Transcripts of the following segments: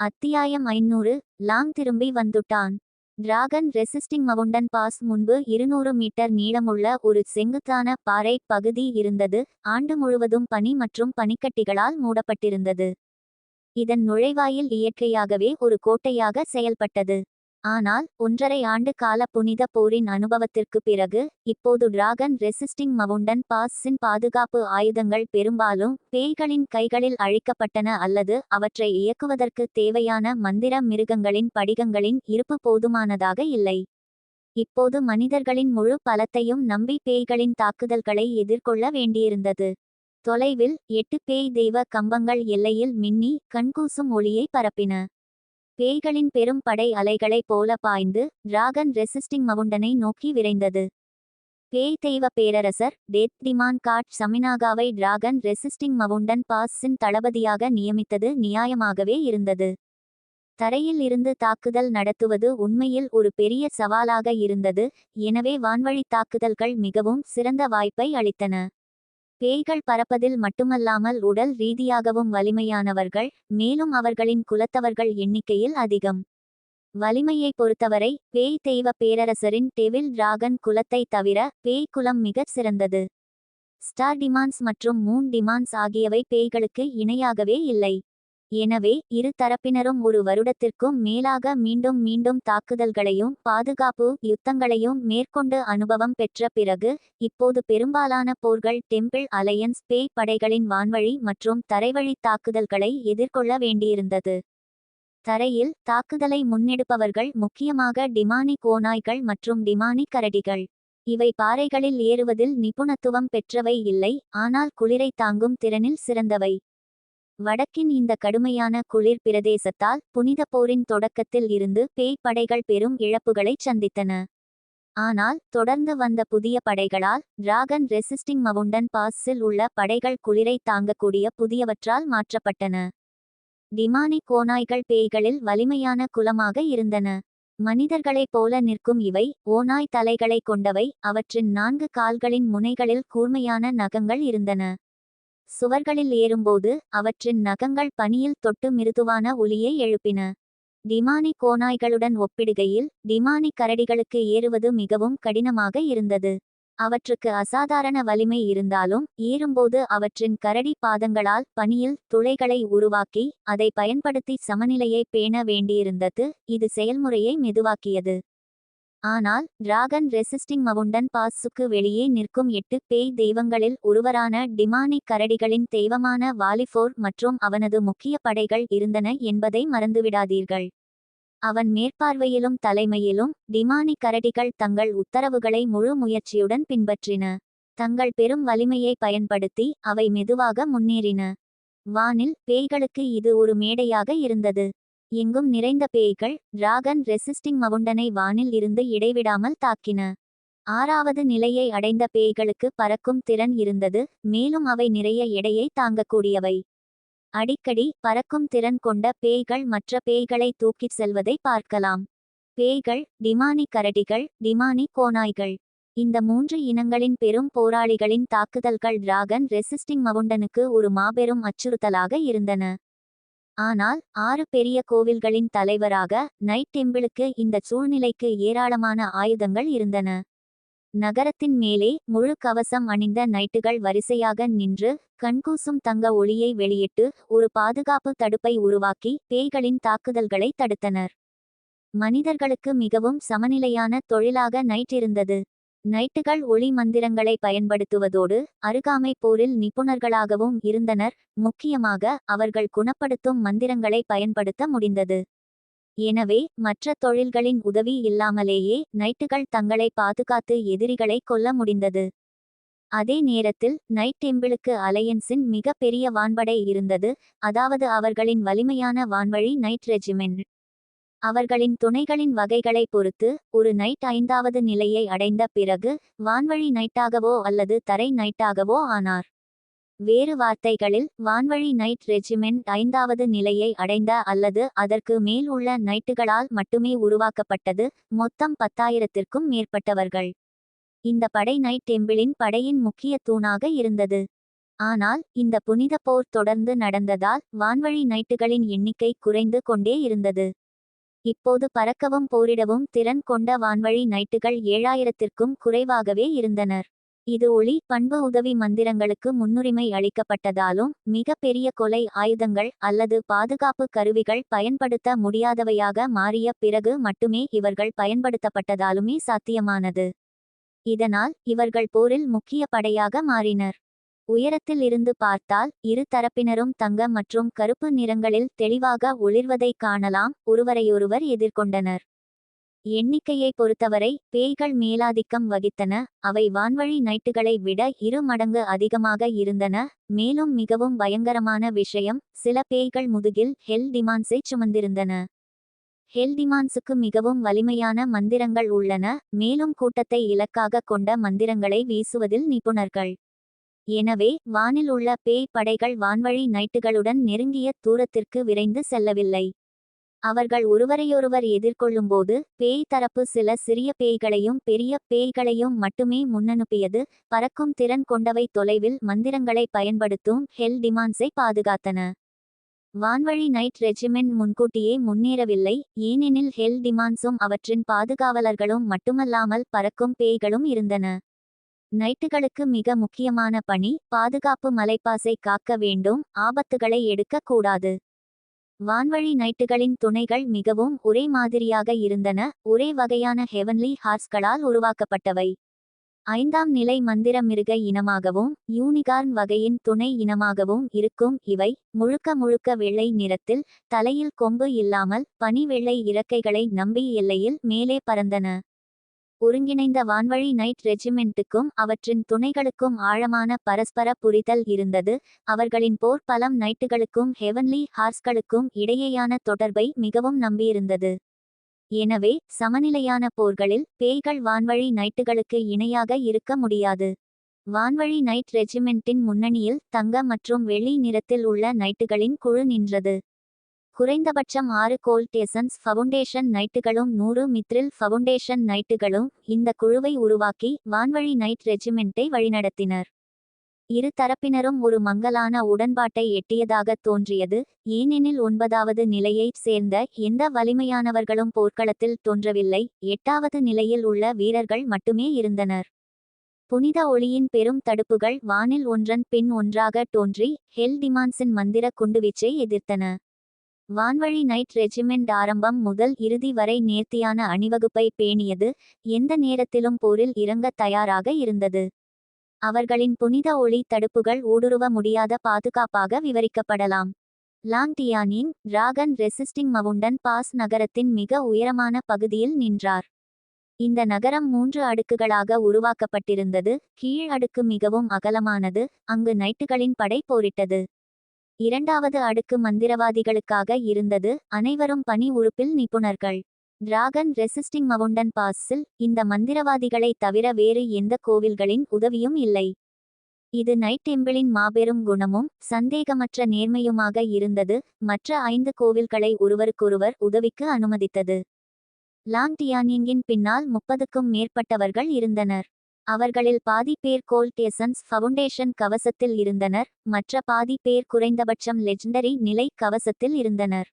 அத்தியாயம் ஐநூறு லாங் திரும்பி வந்துட்டான். டிராகன் ரெசிஸ்டிங் மவுண்டன் பாஸ் முன்பு இருநூறு மீட்டர் நீளமுள்ள ஒரு செங்குத்தான பாறை பகுதி இருந்தது. ஆண்டு முழுவதும் பனி மற்றும் பனிக்கட்டிகளால் மூடப்பட்டிருந்தது. இதன் நுழைவாயில் இயற்கையாகவே ஒரு கோட்டையாக செயல்பட்டது. ஆனால் ஒன்றரை ஆண்டு கால புனித போரின் அனுபவத்திற்கு பிறகு இப்போது டிராகன் ரெசிஸ்டிங் மவுண்டன் பாஸின் பாதுகாப்பு ஆயுதங்கள் பெரும்பாலும் பேய்களின் கைகளில் அழிக்கப்பட்டன அல்லது அவற்றை இயக்குவதற்கு தேவையான மந்திர மிருகங்களின் படிகங்களின் இருப்பு போதுமானதாக இல்லை. இப்போது மனிதர்களின் முழு பலத்தையும் நம்பி பேய்களின் தாக்குதல்களை எதிர்கொள்ள வேண்டியிருந்தது. தொலைவில் எட்டு பேய் தெய்வ கம்பங்கள் எல்லையில் மின்னி கண்கூசும் ஒளியை பரப்பின. பேய்களின் பெரும் படை அலைகளைப் போல பாய்ந்து டிராகன் ரெசிஸ்டிங் மவுண்டனை நோக்கி விரைந்தது. பேய் தெய்வ பேரரசர் டேத் டிமான் காட் சமினாகாவை டிராகன் ரெசிஸ்டிங் மவுண்டன் பாஸின் தளபதியாக நியமித்தது நியாயமாகவே இருந்தது. தரையில் இருந்து தாக்குதல் நடத்துவது உண்மையில் ஒரு பெரிய சவாலாக இருந்தது எனவே வான்வழி தாக்குதல்கள் மிகவும் சிறந்த வாய்ப்பை அளித்தன. பேய்கள் பறப்பதில் மட்டுமல்லாமல் உடல் ரீதியாகவும் வலிமையானவர்கள் மேலும் அவர்களின் குலத்தவர்கள் எண்ணிக்கையில் அதிகம். வலிமையை பொறுத்தவரை பேய் தெய்வ பேரரசரின் டெவில் டிராகன் குலத்தை தவிர பேய் குலம் மிகச் சிறந்தது. ஸ்டார் டிமான்ஸ் மற்றும் மூன் டிமான்ஸ் ஆகியவை பேய்களுக்கு இணையாகவே இல்லை. எனவே இரு தரப்பினரும் ஒரு வருடத்திற்கும் மேலாக மீண்டும் மீண்டும் தாக்குதல்களையும் பாதுகாப்பு யுத்தங்களையும் மேற்கொண்டு அனுபவம் பெற்ற பிறகு இப்போது பெரும்பாலான போர்கள் டெம்பிள் அலையன்ஸ் பேய் படைகளின் வான்வழி மற்றும் தரைவழி தாக்குதல்களை எதிர்கொள்ள வேண்டியிருந்தது. தரையில் தாக்குதலை முன்னெடுப்பவர்கள் முக்கியமாக டிமானி கோனாய்கள் மற்றும் டிமானி கரடிகள். இவை பாறைகளில் ஏறுவதில் நிபுணத்துவம் பெற்றவை இல்லை ஆனால் குளிரை தாங்கும் திறனில் சிறந்தவை. வடக்கின் இந்த கடுமையான குளிர் பிரதேசத்தால் புனித போரின் தொடக்கத்தில் இருந்து பேய் படைகள் பெரும் இழப்புகளைச் சந்தித்தன. ஆனால் தொடர்ந்து வந்த புதிய படைகளால் டிராகன் ரெசிஸ்டிங் மவுண்டன் பாஸில் உள்ள படைகள் குளிரை தாங்கக்கூடிய புதியவற்றால் மாற்றப்பட்டன. டிமானி கோனாய்கள் பேய்களில் வலிமையான குலமாக இருந்தன. மனிதர்களைப் போல நிற்கும் இவை ஓநாய் தலைகளை கொண்டவை அவற்றின் நான்கு கால்களின் முனைகளில் கூர்மையான நகங்கள் இருந்தன. சுவர்களில் ஏறும்போது அவற்றின் நகங்கள் பனியில் தொட்டு மிருதுவான ஒலியை எழுப்பின. டிமானி கோனாய்களுடன் ஒப்பிடுகையில் டிமானி கரடிகளுக்கு ஏறுவது மிகவும் கடினமாக இருந்தது. அவற்றுக்கு அசாதாரண வலிமை இருந்தாலும் ஏறும்போது அவற்றின் கரடி பாதங்களால் பனியில் துளைகளை உருவாக்கி அதை பயன்படுத்தி சமநிலையை பேண வேண்டியிருந்தது. இது செயல்முறையை மெதுவாக்கியது. ஆனால் டிராகன் ரெசிஸ்டிங் மவுண்டன் பாஸுக்கு வெளியே நிற்கும் எட்டு பேய் தெய்வங்களில் ஒருவரான டிமானிக் கரடிகளின் தெய்வமான வாலிஃபோர் மற்றும் அவனது முக்கிய படைகள் இருந்தன என்பதை மறந்துவிடாதீர்கள். அவன் மேற்பார்வையிலும் தலைமையிலும் டிமானிக் கரடிகள் தங்கள் உத்தரவுகளை முழு முயற்சியுடன் பின்பற்றின. தங்கள் பெரும் வலிமையை பயன்படுத்தி அவை மெதுவாக முன்னேறின. வானில் பேய்களுக்கு இது ஒரு மேடையாக இருந்தது. எங்கும் நிறைந்த பேய்கள் டிராகன் ரெசிஸ்டிங் மவுண்டனை வானில் இருந்து இடைவிடாமல் தாக்கின. ஆறாவது நிலையை அடைந்த பேய்களுக்கு பறக்கும் திறன் இருந்தது மேலும் அவை நிறைய எடையை தாங்கக்கூடியவை. அடிக்கடி பறக்கும் திறன் கொண்ட பேய்கள் மற்ற பேய்களை தூக்கிச் செல்வதை பார்க்கலாம். பேய்கள் டிமானி கரடிகள் டிமானி கோனாய்கள். இந்த மூன்று இனங்களின் பெரும் போராளிகளின் தாக்குதல்கள் டிராகன் ரெசிஸ்டிங் மவுண்டனுக்கு ஒரு மாபெரும் அச்சுறுத்தலாக இருந்தன. ஆனால் ஆறு பெரிய கோவில்களின் தலைவராக நைட் டெம்பிளுக்கு இந்த சூழ்நிலைக்கு ஏராளமான ஆயுதங்கள் இருந்தன. நகரத்தின் மேலே முழு கவசம் அணிந்த நைட்டுகள் வரிசையாக நின்று கண்கூசும் தங்க ஒளியை வெளியிட்டு ஒரு பாதுகாப்பு தடுப்பை உருவாக்கி பேய்களின் தாக்குதல்களை தடுத்தனர். மனிதர்களுக்கு மிகவும் சமநிலையான தொழிலாக நைட் இருந்தது. நைட்டுகள் ஒளி மந்திரங்களை பயன்படுத்துவதோடு அருகாமை போரில் நிபுணர்களாகவும் இருந்தனர். முக்கியமாக அவர்கள் குணப்படுத்தும் மந்திரங்களை பயன்படுத்த முடிந்தது. எனவே மற்ற தொழில்களின் உதவி இல்லாமலேயே நைட்டுகள் தங்களை பாதுகாத்து எதிரிகளை கொல்ல முடிந்தது. அதே நேரத்தில் நைட் டெம்பிளுக்கு அலையன்ஸின் மிக பெரிய வான்படை இருந்தது. அதாவது அவர்களின் வலிமையான வான்வழி நைட் ரெஜிமெண்ட். அவர்களின் துணைகளின் வகைகளை பொறுத்து ஒரு நைட் ஐந்தாவது நிலையை அடைந்த பிறகு வான்வழி நைட்டாகவோ அல்லது தரை நைட்டாகவோ ஆனார். வேறு வார்த்தைகளில் வான்வழி நைட் ரெஜிமெண்ட் ஐந்தாவது நிலையை அடைந்த அல்லது அதற்கு மேல் உள்ள நைட்டுகளால் மட்டுமே உருவாக்கப்பட்டது மொத்தம் பத்தாயிரத்திற்கும் மேற்பட்டவர்கள். இந்த படை நைட் டெம்பிளின் படையின் முக்கிய தூணாக இருந்தது. ஆனால் இந்த புனித போர் தொடர்ந்து நடந்ததால் வான்வழி நைட்டுகளின் எண்ணிக்கை குறைந்து கொண்டே இருந்தது. இப்போது பறக்கவும் போரிடவும் திறன் கொண்ட வான்வழி நைட்டுகள் ஏழாயிரத்திற்கும் குறைவாகவே இருந்தனர். இது ஒளி பண்பு உதவி மந்திரங்களுக்கு முன்னுரிமை அளிக்கப்பட்டதாலும் மிக பெரிய கொலை ஆயுதங்கள் அல்லது பாதுகாப்பு கருவிகள் பயன்படுத்த முடியாதவையாக மாறிய பிறகு மட்டுமே இவர்கள் பயன்படுத்தப்பட்டதாலுமே சாத்தியமானது. இதனால் இவர்கள் போரில் முக்கிய படையாக மாறினர். உயரத்தில் இருந்து பார்த்தால் இரு தரப்பினரும் தங்க மற்றும் கருப்பு நிறங்களில் தெளிவாக ஒளிர்வதைக் காணலாம். ஒருவரையொருவர் எதிர்கொண்டனர். எண்ணிக்கையை பொறுத்தவரை பேய்கள் மேலாதிக்கம் வகித்தன. அவை வான்வழி நைட்டுகளை விட இரு மடங்கு அதிகமாக இருந்தன. மேலும் மிகவும் பயங்கரமான விஷயம் சில பேய்கள் முதுகில் ஹெல் டிமான்ஸை சுமந்திருந்தன. ஹெல் டிமான்ஸுக்கு மிகவும் வலிமையான மந்திரங்கள் உள்ளன. மேலும் கூட்டத்தை இலக்காக கொண்ட மந்திரங்களை வீசுவதில் நிபுணர்கள் எனவே வானில் உள்ள பேய் படைகள் வான்வழி நைட்டுகளுடன் நெருங்கிய தூரத்திற்கு விரைந்து செல்லவில்லை. அவர்கள் ஒருவரையொருவர் எதிர்கொள்ளும்போது பேய் தரப்பு சில சிறிய பேய்களையும் பெரிய பேய்களையும் மட்டுமே முன்னனுப்பியது. பறக்கும் திறன் கொண்டவை தொலைவில் மந்திரங்களை பயன்படுத்தும் ஹெல் டிமான்ஸை பாதுகாத்தன. வான்வழி நைட் ரெஜிமெண்ட் முன்கூட்டியே முன்னேறவில்லை. ஏனெனில் ஹெல் டிமான்ஸும் அவற்றின் பாதுகாவலர்களும் மட்டுமல்லாமல் பறக்கும் பேய்களும் இருந்தன. நைட்டுகளுக்கு மிக முக்கியமான பணி பாதுகாப்பு மலைப்பாசை காக்க வேண்டும் ஆபத்துகளை எடுக்கக்கூடாது வான்வழி நைட்டுகளின் துணைகள் மிகவும் ஒரே மாதிரியாக இருந்தன ஒரே வகையான ஹெவன்லி ஹார்ஸ்களால் உருவாக்கப்பட்டவை. ஐந்தாம் நிலை மந்திர மிருக இனமாகவும் யூனிகார்ன் வகையின் துணை இனமாகவும் இருக்கும் இவை முழுக்க முழுக்க வெள்ளை நிறத்தில் தலையில் கொம்பு இல்லாமல் பனி வெள்ளை இறக்கைகளை நம்பி எல்லையில் மேலே பறந்தன. ஒருங்கிணைந்த வான்வழி நைட் ரெஜிமெண்ட்டுக்கும் அவற்றின் துணைகளுக்கும் ஆழமான பரஸ்பர புரிதல் இருந்தது. அவர்களின் போர் பலம் நைட்டுகளுக்கும் ஹெவன்லி ஹார்ஸ்களுக்கும் இடையேயான தொடர்பை மிகவும் நம்பியிருந்தது. எனவே சமநிலையான போர்களில் பேய்கள் வான்வழி நைட்டுகளுக்கு இணையாக இருக்க முடியாது. வான்வழி நைட் ரெஜிமெண்ட்டின் முன்னணியில் தங்க மற்றும் வெள்ளி நிறத்தில் உள்ள நைட்டுகளின் குழு நின்றது. குறைந்தபட்சம் ஆறு கோல்டேசன்ஸ் ஃபவுண்டேஷன் நைட்டுகளும் நூறு மித்ரில் ஃபவுண்டேஷன் நைட்டுகளும் இந்த குழுவை உருவாக்கி வான்வழி நைட் ரெஜிமெண்ட்டை வழிநடத்தினர். இரு தரப்பினரும் ஒரு மங்கலான உடன்பாட்டை எட்டியதாக தோன்றியது. ஏனெனில் ஒன்பதாவது நிலையைச் சேர்ந்த எந்த வலிமையானவர்களும் போர்க்களத்தில் தோன்றவில்லை. எட்டாவது நிலையில் உள்ள வீரர்கள் மட்டுமே இருந்தனர். புனித ஒளியின் பெரும் தடுப்புகள் வானில் ஒன்றன் பின் ஒன்றாக தோன்றி ஹெல் டிமான்ஸின் மந்திர குண்டுவீச்சை எதிர்த்தன. வான்வழி நைட் ரெஜிமெண்ட் ஆரம்பம் முதல் இறுதி வரை நேர்த்தியான அணிவகுப்பை பேணியது எந்த நேரத்திலும் போரில் இறங்க தயாராக இருந்தது. அவர்களின் புனித ஒளி தடுப்புகள் ஊடுருவ முடியாத பாதுகாப்பாக விவரிக்கப்படலாம். லாங்டியானின் டிராகன் ரெசிஸ்டிங் மவுண்டன் பாஸ் நகரத்தின் மிக உயரமான பகுதியில் நின்றார். இந்த நகரம் மூன்று அடுக்குகளாக உருவாக்கப்பட்டிருந்தது கீழ் அடுக்கு மிகவும் அகலமானது அங்கு நைட்டுகளின் படை போரிட்டது. இரண்டாவது அடுக்கு மந்திரவாதிகளுக்காக இருந்தது. அனைவரும் பணி உறுப்பில் நிபுணர்கள். டிராகன் ரெசிஸ்டிங் மவுண்டன் பாஸில் இந்த மந்திரவாதிகளை தவிர வேறு எந்த கோவில்களின் உதவியும் இல்லை. இது நைட் டெம்பிளின் மாபெரும் குணமும் சந்தேகமற்ற நேர்மையுமாக இருந்தது. மற்ற ஐந்து கோவில்களை ஒருவருக்கொருவர் உதவிக்கு அனுமதித்தது. லாங்டியானிங்கின் பின்னால் முப்பதுக்கும் மேற்பட்டவர்கள் இருந்தனர். அவர்களில் பாதி பேர் கோல்டேசன்ஸ் ஃபவுண்டேஷன் கவசத்தில் இருந்தனர் மற்ற பாதி பேர் குறைந்தபட்சம் லெஜெண்டரி நிலை கவசத்தில் இருந்தனர்.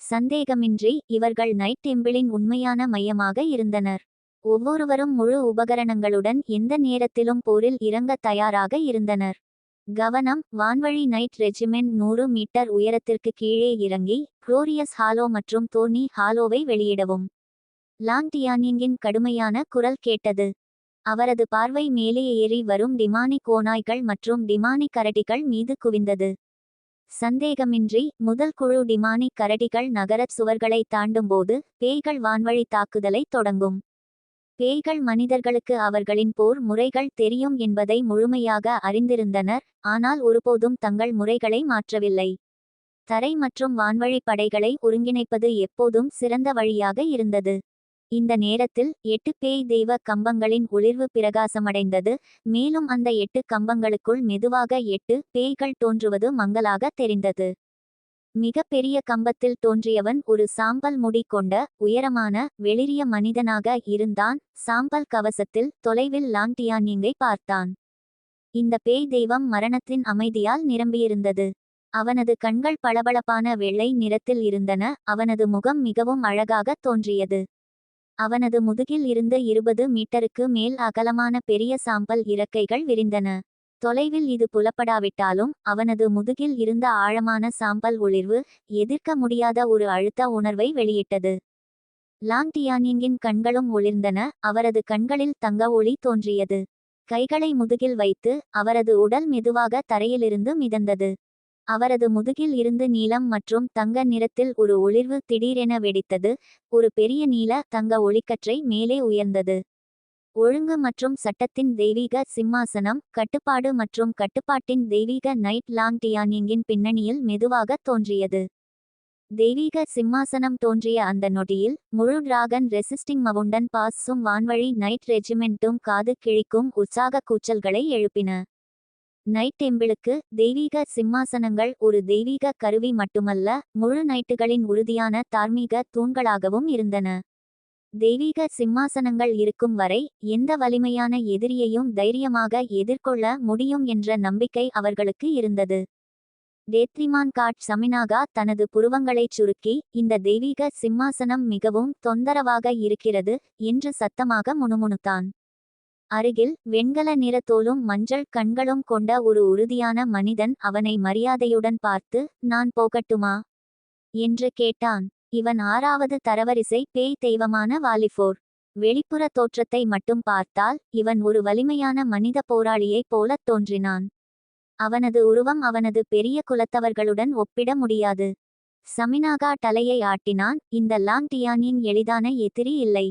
சந்தேகமின்றி இவர்கள் நைட் டெம்பிளின் உண்மையான மையமாக இருந்தனர். ஒவ்வொருவரும் முழு உபகரணங்களுடன் எந்த நேரத்திலும் போரில் இறங்க தயாராக இருந்தனர். கவனம் வான்வழி நைட் ரெஜிமெண்ட் நூறு மீட்டர் உயரத்திற்கு கீழே இறங்கி குளோரியஸ் ஹாலோ மற்றும் தோனி ஹாலோவை வெளியிடவும். லாங்டியானிங்கின் கடுமையான குரல் கேட்டது. அவரது பார்வை மேலே ஏறி வரும் டிமானி கோனாய்கள் மற்றும் டிமானி கரடிகள் மீது குவிந்தது. சந்தேகமின்றி முதல் குழு டிமானி கரடிகள் நகரச் சுவர்களை தாண்டும்போது பேய்கள் வான்வழி தாக்குதலை தொடங்கும். பேய்கள் மனிதர்களுக்கு அவர்களின் போர் முறைகள் தெரியும் என்பதை முழுமையாக அறிந்திருந்தனர் ஆனால் ஒருபோதும் தங்கள் முறைகளை மாற்றவில்லை. தரை மற்றும் வான்வழி படைகளை ஒருங்கிணைப்பது எப்போதும் சிறந்த வழியாக இருந்தது. இந்த நேரத்தில் எட்டு பேய் தெய்வ கம்பங்களின் ஒளிர்வு பிரகாசமடைந்தது. மேலும் அந்த எட்டு கம்பங்களுக்குள் மெதுவாக எட்டு பேய்கள் தோன்றுவது மங்களாக தெரிந்தது. மிக பெரிய கம்பத்தில் தோன்றியவன் ஒரு சாம்பல் முடி கொண்ட உயரமான வெளிரிய மனிதனாக இருந்தான். சாம்பல் கவசத்தில் தொலைவில் லாங்டியானிங்கை பார்த்தான். இந்த பேய் தெய்வம் மரணத்தின் அமைதியால் நிரம்பியிருந்தது. அவனது கண்கள் பளபளப்பான வெள்ளை நிறத்தில் இருந்தன. அவனது முகம் மிகவும் அழகாக தோன்றியது. அவனது முதுகில் இருந்த இருபது மீட்டருக்கு மேல் அகலமான பெரிய சாம்பல் இறக்கைகள் விரிந்தன. தொலைவில் இது புலப்படாவிட்டாலும் அவனது முதுகில் இருந்த ஆழமான சாம்பல் ஒளிர்வு எதிர்க்க முடியாத ஒரு அழுத்த உணர்வை வெளியிட்டது. லாங் டியானிங்கின் கண்களும் ஒளிர்ந்தன அவரது கண்களில் தங்க ஒளி தோன்றியது. கைகளை முதுகில் வைத்து அவரது உடல் மெதுவாக தரையிலிருந்து மிதந்தது. அவரது முதுகில் இருந்து நீலம் மற்றும் தங்க நிறத்தில் ஒரு ஒளிர்வு திடீரென வெடித்தது. ஒரு பெரிய நீல தங்க ஒளிக்கற்றை மேலே உயர்ந்தது. ஒழுங்கு மற்றும் சட்டத்தின் தெய்வீக சிம்மாசனம் கட்டுப்பாடு மற்றும் கட்டுப்பாட்டின் தெய்வீக நைட் லாங் டியானிங்கின் பின்னணியில் மெதுவாக தோன்றியது. தெய்வீக சிம்மாசனம் தோன்றிய அந்த நொடியில் முழு டிராகன் ரெசிஸ்டிங் மவுண்டன் பாஸும் வான்வழி நைட் ரெஜிமெண்ட்டும் காது கிழிக்கும் உற்சாக கூச்சல்களை எழுப்பின. நைட் டெம்பிளுக்கு தெய்வீக சிம்மாசனங்கள் ஒரு தெய்வீக கருவி மட்டுமல்ல முழு நைட்டுகளின் உறுதியான தார்மீக தூண்களாகவும் இருந்தன. தெய்வீக சிம்மாசனங்கள் இருக்கும் வரை எந்த வலிமையான எதிரியையும் தைரியமாக எதிர்கொள்ள முடியும் என்ற நம்பிக்கை அவர்களுக்கு இருந்தது. டேத்ரிமான் காட் சமினாகா தனது புருவங்களைச் சுருக்கி இந்த தெய்வீக சிம்மாசனம் மிகவும் தொந்தரவாக இருக்கிறது என்று சத்தமாக முணுமுணுத்தான். அருகில் வெண்கல நிற தோலும் மஞ்சள் கண்களும் கொண்ட ஒரு உறுதியான மனிதன் அவனை மரியாதையுடன் பார்த்து நான் போகட்டுமா என்று கேட்டான். இவன் ஆறாவது தரவரிசை பேய் தெய்வமான வாலிஃபோர் வெளிப்புற தோற்றத்தை மட்டும் பார்த்தால் இவன் ஒரு வலிமையான மனித போராளியைப் போலத் தோன்றினான். அவனது உருவம் அவனது பெரிய குலத்தவர்களுடன் ஒப்பிட முடியாது. சமினாகா தலையை ஆட்டினான். இந்த லாங் டியானின் எளிதான எதிரி இல்லை.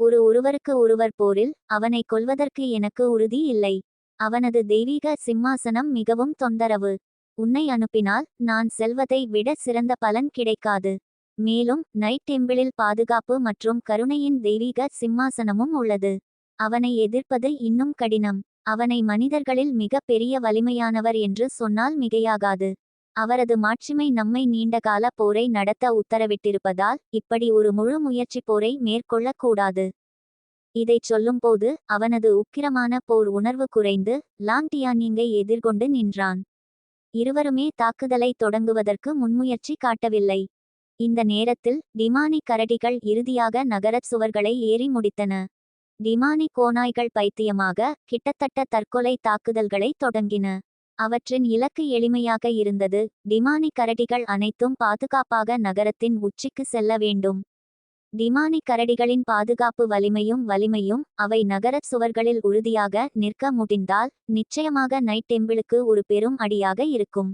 ஒரு ஒருவருக்கு ஒருவர் போரில் அவனை கொல்வதற்கு எனக்கு உறுதி இல்லை. அவனது தெய்வீக சிம்மாசனம் மிகவும் தொந்தரவு. உன்னை அனுப்பினால் நான் செல்வதை விட சிறந்த பலன் கிடைக்காது. மேலும் நைட் டெம்பிளில் பாதுகாப்பு மற்றும் கருணையின் தெய்வீக சிம்மாசனமும் உள்ளது. அவனை எதிர்ப்பது இன்னும் கடினம். அவனை மனிதர்களில் மிக பெரிய வலிமையானவர் என்று சொன்னால் மிகையாகாது. அவரது மாட்சிமை நம்மை நீண்டகால போரை நடத்த உத்தரவிட்டிருப்பதால் இப்படி ஒரு முழு முயற்சி போரை மேற்கொள்ளக்கூடாது. இதைச் சொல்லும்போது அவனது உக்கிரமான போர் உணர்வு குறைந்து லாங்டியானிங்கை எதிர்கொண்டு நின்றான். இருவருமே தாக்குதலை தொடங்குவதற்கு முன்முயற்சி காட்டவில்லை. இந்த நேரத்தில் டிமானி கரடிகள் இறுதியாக நகரச் சுவர்களை ஏறி முடித்தன. டிமானி கோனாய்கள் பைத்தியமாக கிட்டத்தட்ட தற்கொலை தாக்குதல்களை தொடங்கின. அவற்றின் இலக்கு எளிமையாக இருந்தது. டிமானி கரடிகள் அனைத்தும் பாதுகாப்பாக நகரத்தின் உச்சிக்கு செல்ல வேண்டும். டிமானி கரடிகளின் பாதுகாப்பு வலிமையும் வலிமையும் அவை நகரச் சுவர்களில் உறுதியாக நிற்க முடிந்தால் நிச்சயமாக நைட் டெம்பிளுக்கு ஒரு பெரும் அடியாக இருக்கும்.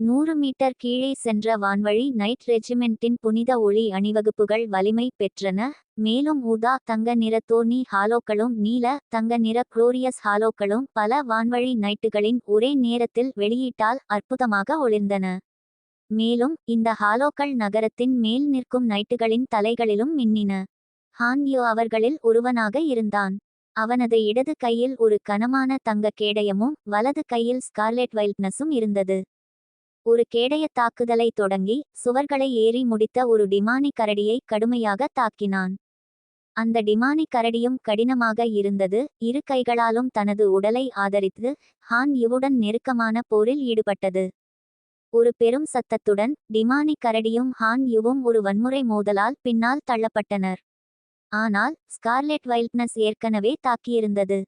நூறு மீட்டர் கீழே சென்ற வான்வழி நைட் ரெஜிமெண்டின் புனித ஒளி அணிவகுப்புகள் வலிமை பெற்றன. மேலும் ஊதா தங்க நிற தோனி ஹாலோக்களும் நீல தங்க நிற குளோரியஸ் ஹாலோக்களும் பல வான்வழி நைட்டுகளின் ஒரே நேரத்தில் வெளியீட்டால் அற்புதமாக ஒளிர்ந்தன. மேலும் இந்த ஹாலோக்கள் நகரத்தின் மேல் நிற்கும் நைட்டுகளின் தலைகளிலும் மின்னின. ஹான்யோ அவர்களில் ஒருவனாக இருந்தான். அவனது இடது கையில் ஒரு கனமான தங்க கேடயமும் வலது கையில் ஸ்கார்லெட் வைல்ட்னஸும் இருந்தது. ஒரு கேடய தாக்குதலை தொடங்கி சுவர்களை ஏறி முடித்த ஒரு டிமானி கரடியை கடுமையாக தாக்கினான். அந்த டிமானி கரடியும் கடினமாக இருந்தது இரு கைகளாலும் தனது உடலை ஆதரித்து ஹான் யுவுடன் நெருக்கமான போரில் ஈடுபட்டது. ஒரு பெரும் சத்தத்துடன் டிமானி கரடியும் ஹான் யுவும் ஒரு வன்முறை மோதலால் பின்னால் தள்ளப்பட்டனர். ஆனால் ஸ்கார்லெட் வைல்ட்னஸ் ஏற்கனவே தாக்கியிருந்தது.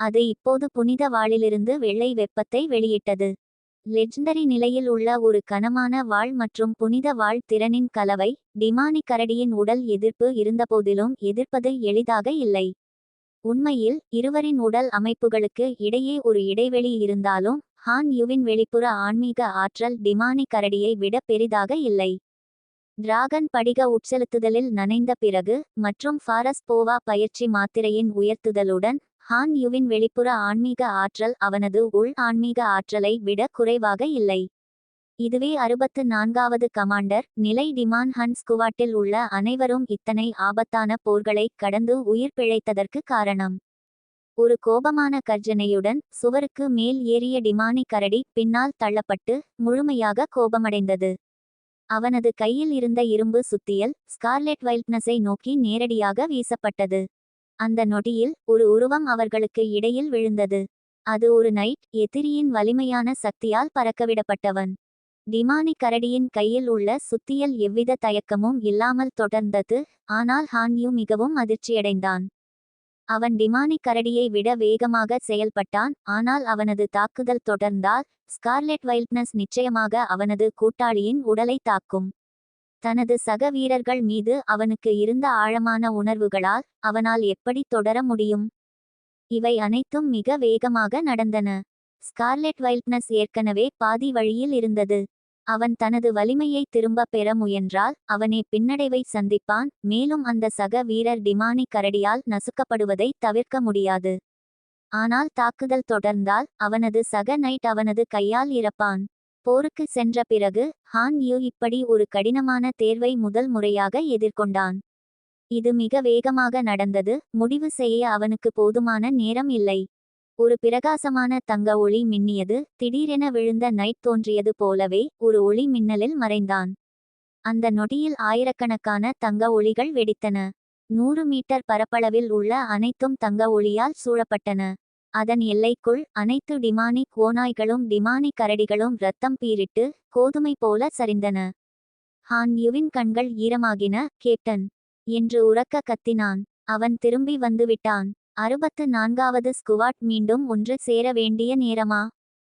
அது இப்போது புனித வாளிலிருந்து வெள்ளை வெப்பத்தை வெளியிட்டது. லெஜண்டரி நிலையில் உள்ள ஒரு கனமான வாள் மற்றும் புனித வாழ் திறனின் கலவை டிமானி கரடியின் உடல் எதிர்ப்பு இருந்தபோதிலும் எதிர்ப்பது எளிதாக இல்லை. உண்மையில் இருவரின் உடல் அமைப்புகளுக்கு இடையே ஒரு இடைவெளி இருந்தாலும் ஹான் யுவின் வெளிப்புற ஆன்மீக ஆற்றல் டிமானி கரடியை விட பெரிதாக இல்லை. டிராகன் படிக உட்செலுத்துதலில் நனைந்த பிறகு மற்றும் ஃபாரஸ் போவா பயிற்சி மாத்திரையின் உயர்த்துதலுடன் ஹான் யுவின் வெளிப்புற ஆன்மீக ஆற்றல் அவனது உள் ஆன்மீக ஆற்றலை விட குறைவாக இல்லை. இதுவே அறுபத்து நான்காவது கமாண்டர் நிலை டிமான் ஹன் ஸ்குவாட்டில் உள்ள அனைவரும் இத்தனை ஆபத்தான போர்களை கடந்து உயிர் பிழைத்ததற்கு காரணம். ஒரு கோபமான கர்ஜனையுடன் சுவருக்கு மேல் ஏறிய டிமானி கரடி பின்னால் தள்ளப்பட்டு முழுமையாக கோபமடைந்தது. அவனது கையில் இருந்த இரும்பு சுத்தியல் ஸ்கார்லெட் வைல்ட்னஸை நோக்கி நேரடியாக வீசப்பட்டது. அந்த நொடியில் ஒரு உருவம் அவர்களுக்கு இடையில் விழுந்தது. அது ஒரு நைட் எதிரியின் வலிமையான சக்தியால் பறக்கவிடப்பட்டவன். டிமானி கரடியின் கையில் உள்ள சுத்தியல் எவ்வித தயக்கமும் இல்லாமல் தொடர்ந்தது ஆனால் ஹான்யூ மிகவும் அதிர்ச்சியடைந்தான். அவன் டிமானி கரடியை விட வேகமாக செயல்பட்டான் ஆனால் அவனது தாக்குதல் தொடர்ந்தால் ஸ்கார்லெட் வைல்ட்னஸ் நிச்சயமாக அவனது கூட்டாளியின் உடலை தாக்கும். தனது சக வீரர்கள் மீது அவனுக்கு இருந்த ஆழமான உணர்வுகளால் அவனால் எப்படி தொடர முடியும்? இவை அனைத்தும் மிக வேகமாக நடந்தன. ஸ்கார்லெட் வைல்ட்னஸ் ஏற்கனவே பாதி வழியில் இருந்தது. அவன் தனது வலிமையை திரும்பப் பெற முயன்றால் அவனே பின்னடைவை சந்திப்பான் மேலும் அந்த சக வீரர் டிமானி கரடியால் நசுக்கப்படுவதை தவிர்க்க முடியாது. ஆனால் தாக்குதல் தொடர்ந்தால் அவனது சக நைட் அவனது கையால் இறப்பான். போருக்கு சென்ற பிறகு ஹான் யூ இப்படி ஒரு கடினமான தேர்வை முதல் முறையாக எதிர்கொண்டான். இது மிக வேகமாக நடந்தது முடிவு செய்ய அவனுக்கு போதுமான நேரம் இல்லை. ஒரு பிரகாசமான தங்க ஒளி மின்னியது திடீரென விழுந்த நைட் தோன்றியது போலவே ஒரு ஒளி மின்னலில் மறைந்தான். அந்த நொடியில் ஆயிரக்கணக்கான தங்க ஒளிகள் வெடித்தன. நூறு மீட்டர் பரப்பளவில் உள்ள அனைத்தும் தங்க ஒளியால் சூழப்பட்டன. அதன் எல்லைக்குள் அனைத்து டிமானிக் ஓநாய்களும் டிமானி கரடிகளும் ரத்தம் பீரிட்டு கோதுமை போல சரிந்தன. ஹான் யுவின் கண்கள் ஈரமாகின. கேப்டன் என்று உறக்க கத்தினான். அவன் திரும்பி வந்துவிட்டான். அறுபத்து நான்காவது ஸ்குவாட் மீண்டும் ஒன்று சேர வேண்டிய நேரமா?